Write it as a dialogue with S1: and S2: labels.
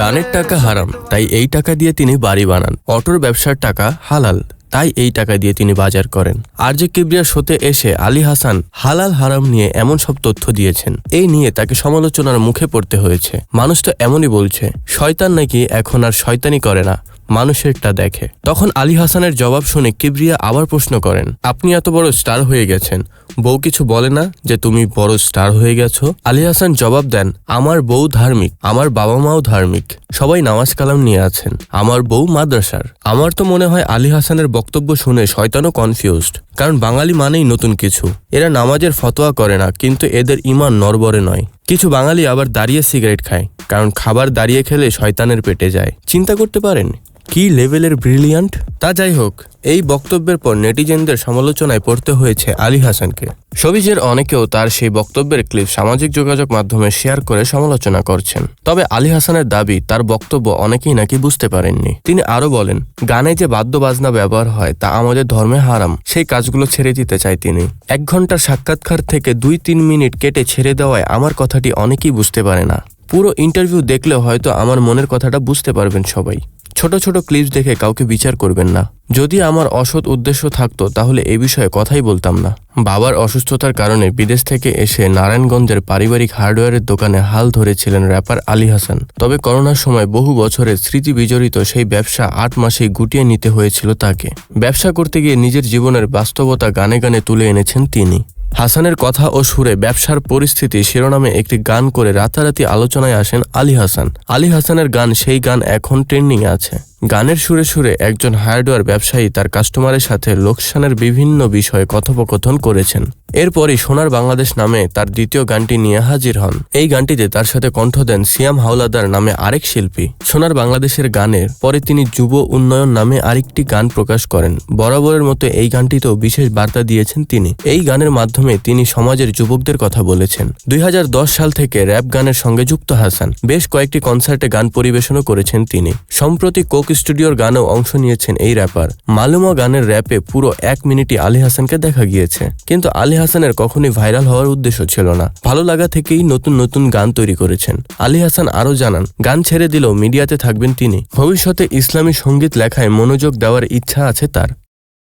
S1: গানের টাকা হারাম, তাই এই টাকা দিয়ে তিনি বাড়ি বানান। অটোর ব্যবসার টাকা হালাল, তাই এই টাকা দিয়ে তিনি বাজার করেন। আর যে কিবরিয়া শোতে এসে আলী হাসান হালাল হারাম নিয়ে এমন সব তথ্য দিয়েছেন, এই নিয়ে তাকে সমালোচনার মুখে পড়তে হয়েছে। মানুষ তো এমনই বলছে, শয়তান নাকি এখন আর শয়তানি করে না। মানুষেরটা দেখে। তখন আলী হাসানের জবাব শুনে কিবরিয়া আবার প্রশ্ন করেন, আপনি এত বড় স্টার হয়ে গেছেন। বউ কিছু বলে না যে তুমি বড় স্টার হয়ে গেছো? আলী হাসান জবাব দেন, আমার বউ ধার্মিক, আমার বাবা মাও ধার্মিক, সবাই নামাজ কালাম নিয়ে আছেন, আমার বউ মাদ্রাসার। আমার তো মনে হয় আলী হাসানের বক্তব্য শুনে শয়তানও কনফিউজড কারণ বাঙালি মানেই নতুন কিছু। এরা নামাজের ফতোয়া করে না, কিন্তু এদের ইমান নরবরে নয়। কিছু বাঙালি আবার দাঁড়িয়ে সিগারেট খায়, কারণ খাবার দাঁড়িয়ে খেলে শয়তানের পেটে যায়। চিন্তা করতে পারেন, কি লেভেলের ব্রিলিয়ান্ট? তা যাই হোক, এই বক্তব্যের পর নেটিজেনদের সমালোচনায় পড়তে হয়েছে আলী হাসানকে। সবিজের অনেকেও তার সেই বক্তব্যের ক্লিপ সামাজিক যোগাযোগ মাধ্যমে শেয়ার করে সমালোচনা করছেন। তবে আলী হাসানের দাবি, তার বক্তব্য অনেকেই নাকি বুঝতে পারেননি। তিনি আরও বলেন, গানে যে বাদ্যবাজনা ব্যবহার হয়, তা আমাদের ধর্মে হারাম। সেই কাজগুলো ছেড়ে দিতে চাই তিনি। এক ঘণ্টার সাক্ষাৎকার থেকে দুই তিন মিনিট কেটে ছেড়ে দেওয়ায় আমার কথাটি অনেকেই বুঝতে পারে না। পুরো ইন্টারভিউ দেখলে হয়তো আমার মনের কথাটা বুঝতে পারবেন সবাই। ছোট ছোট ক্লিপস দেখে কাউকে বিচার করবেন না। যদি আমার অসৎ উদ্দেশ্য থাকতো, তাহলে এ বিষয়ে কথাই বলতাম না। বাবার অসুস্থতার কারণে বিদেশ থেকে এসে নারায়ণগঞ্জের পারিবারিক হার্ডওয়্যারের দোকানে হাল ধরেছিলেন র্যাপার আলী হাসান। তবে করোনার সময় বহু বছরের স্মৃতি বিজড়িত সেই ব্যবসা আট মাসেই গুটিয়ে নিতে হয়েছিল তাকে। ব্যবসা করতে গিয়ে নিজের জীবনের বাস্তবতা গানে গানে তুলে এনেছেন তিনি। হাসানের কথা ও সুরে ব্যবসার পরিস্থিতি শিরোনামে একটি গান করে রাতারাতি আলোচনায় আসেন আলী হাসান। আলী হাসানের গান, সেই গান এখন ট্রেন্ডিং আছে। গানের সুরে সুরে একজন হার্ডওয়্যার ব্যবসায়ী তার কাস্টমারের সাথে লোকসানের বিভিন্ন বিষয়ে কথোপকথন করেছেন। এরপরই সোনার বাংলাদেশ নামে তার দ্বিতীয় গানটি নিয়ে হাজির হন। এই গানটিতে তার সাথে কণ্ঠ দেন সিয়াম হাওলাদার নামে আরেক শিল্পী। সোনার বাংলাদেশের গানের পরে তিনি যুব উন্নয়ন নামে আরেকটি গান প্রকাশ করেন। বরাবরের মতো এই গানটিতেও বিশেষ বার্তা দিয়েছেন তিনি। এই গানের মাধ্যমে তিনি সমাজের যুবকদের কথা বলেছেন। দুই হাজার দশ সাল থেকে র্যাপ গানের সঙ্গে যুক্ত হাসান। বেশ কয়েকটি কনসার্টে গান পরিবেশনও করেছেন তিনি। সম্প্রতি কোক স্টুডিওর গানেও অংশ নিয়েছেন এই র্যাপার। মালুমা গানের র্যাপে পুরো এক মিনিটই আলী হাসানকে দেখা গিয়েছে। কিন্তু আলী হাসানের কখনোই ভাইরাল হওয়ার উদ্দেশ্য ছিল না। ভালো লাগা থেকেই নতুন নতুন গান তৈরি করেছেন। আলী হাসান আরও জানান, গান ছেড়ে দিলেও মিডিয়াতে থাকবেন তিনি। ভবিষ্যতে ইসলামী সংগীত লেখায় মনোযোগ দেওয়ার ইচ্ছা আছে তার।